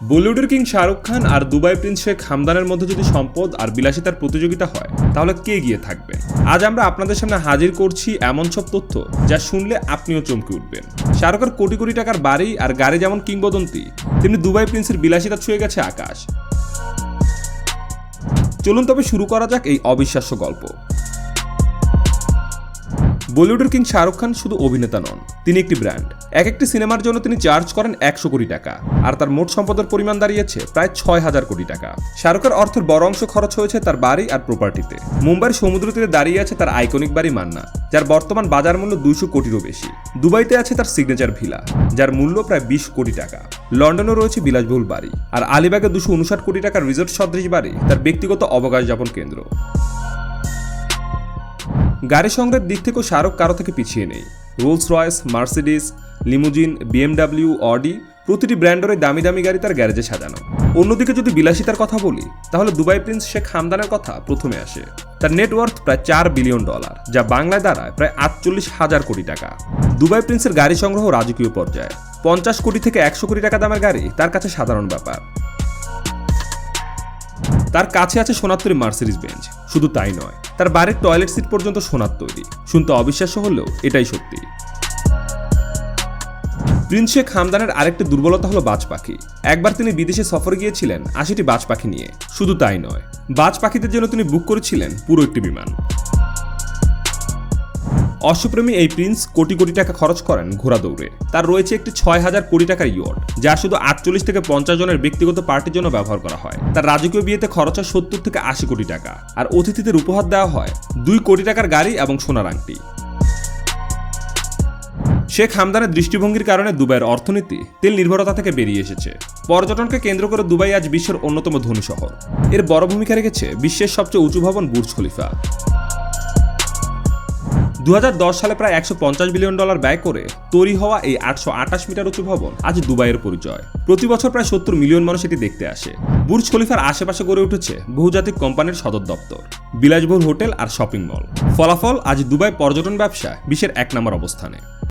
বলিউডের কিং শাহরুখ খান আর Dubai prince Sheikh হামদানের মধ্যে যদি সম্পদ আর বিলাসিতার প্রতিযোগিতা হয়, তাহলে কে গিয়ে থাকবে? আজ আমরা আপনাদের সামনে হাজির করছি এমন সব তথ্য যা শুনলে আপনিও চমকে উঠবেন। শাহরুখের কোটি কোটি টাকার বাড়ি আর গাড়ি যেমন কিংবদন্তি, তেমনি দুবাই প্রিন্সের বিলাসিতা ছুঁয়ে গেছে আকাশ। চলুন তবে শুরু করা যাক এই অবিশ্বাস্য গল্প। বলিউডের কিং শাহরুখ খান শুধু অভিনেতা নন, তিনি একটি ব্র্যান্ড। এক একটি সিনেমার জন্য তিনি চার্জ করেন একশো কোটি টাকা, আর তার মোট সম্পদের পরিমাণ দাঁড়িয়েছে প্রায় ছয় হাজার কোটি টাকা। শাহরুখের অর্থের বড় অংশ খরচ হয়েছে তার বাড়ি আর প্রপার্টিতে মুম্বাইয়ের সমুদ্র তীরে দাঁড়িয়ে আছে তার আইকনিক বাড়ি মান্না, যার বর্তমান বাজার মূল্য দুইশো কোটিরও বেশি। দুবাইতে আছে তার সিগনেচার ভিলা যার মূল্য প্রায় বিশ কোটি টাকা। লন্ডনে রয়েছে বিলাসবহুল বাড়ি, আর আলিবাগে দুশো উনষাট কোটি টাকার রিসোর্ট সদৃশ বাড়ি তার ব্যক্তিগত অবকাশ যাপন কেন্দ্র। গাড়ি সংগ্রহের দিক থেকেও শাহরুখ কারও থেকে পিছিয়ে নেই। Rolls Royce Mercedes limousine BMW Audi প্রতিটি ব্র্যান্ডের দামি দামি গাড়ি তার গ্যারেজে সাজানো। অন্যদিকে যদি বিলাসিতার কথা বলি, তাহলে দুবাই প্রিন্স শেখ হামদানের কথা প্রথমে আসে। তার নেটওয়ার্থ প্রায় চার বিলিয়ন ডলার যা বাংলায় দাঁড়ায় প্রায় আটচল্লিশ হাজার কোটি টাকা। দুবাই প্রিন্সের গাড়ি সংগ্রহ রাজকীয় পর্যায়ে। পঞ্চাশ কোটি থেকে একশো কোটি টাকা দামের গাড়ি তার কাছে সাধারণ ব্যাপার। তার কাছে আছে সোনাত্তরি তৈরি মার্সিডিজ বেঞ্চ। শুধু তাই নয়, তার বাড়ির টয়লেট সিট পর্যন্ত সোনার তৈরি। শুনতে অবিশ্বাস্য হলেও এটাই সত্যি। প্রিন্স শেখ হামদানের আরেকটি দুর্বলতা হলো বাজ পাখি। একবার তিনি বিদেশে সফরে গিয়েছিলেন আশিটি বাজ পাখি নিয়ে। শুধু তাই নয়, বাজ পাখিদের জন্য তিনি বুক করেছিলেন পুরো একটি বিমান। অশ্বপ্রেমী এই প্রিন্স কোটি কোটি টাকা খরচ করেন ঘোড়া দৌড়ে তার রয়েছে একটি ছয় হাজার কোটি টাকার ইয়ট, যা শুধু আটচল্লিশ থেকে পঞ্চাশ জনের ব্যক্তিগত পার্টির জন্য ব্যবহার করা হয়। তার রাজকীয় বিয়েতে খরচ হয় সত্তর থেকে আশি কোটি টাকা। আর অতিথিদের উপহার দেওয়া হয় দুই কোটি টাকার গাড়ি এবং সোনার আংটি। শেখ হামদানের দৃষ্টিভঙ্গির কারণে দুবাইয়ের অর্থনীতি তেল নির্ভরতা থেকে বেরিয়ে এসেছে। পর্যটনকে কেন্দ্র করে দুবাই আজ বিশ্বের অন্যতম ধনী শহর। এর বড় ভূমিকা রেখেছে বিশ্বের সবচেয়ে উঁচু ভবন বুর্জ খলিফা। দু হাজার দশ সালে প্রায় একশো পঞ্চাশ বিলিয়ন ডলার ব্যয় করে তৈরি হওয়া এই আটশো আটাশ মিটার উঁচু ভবন আজ দুবাইয়ের পরিচয়। প্রতি বছর প্রায় সত্তর মিলিয়ন মানুষ এটি দেখতে আসে। বুর্জ খলিফার আশেপাশে গড়ে উঠেছে বহুজাতিক কোম্পানির সদর দপ্তর, বিলাসবহুল হোটেল আর শপিং মল। ফলাফল আজ দুবাই পর্যটন ব্যবসা বিশ্বের এক নম্বর অবস্থানে।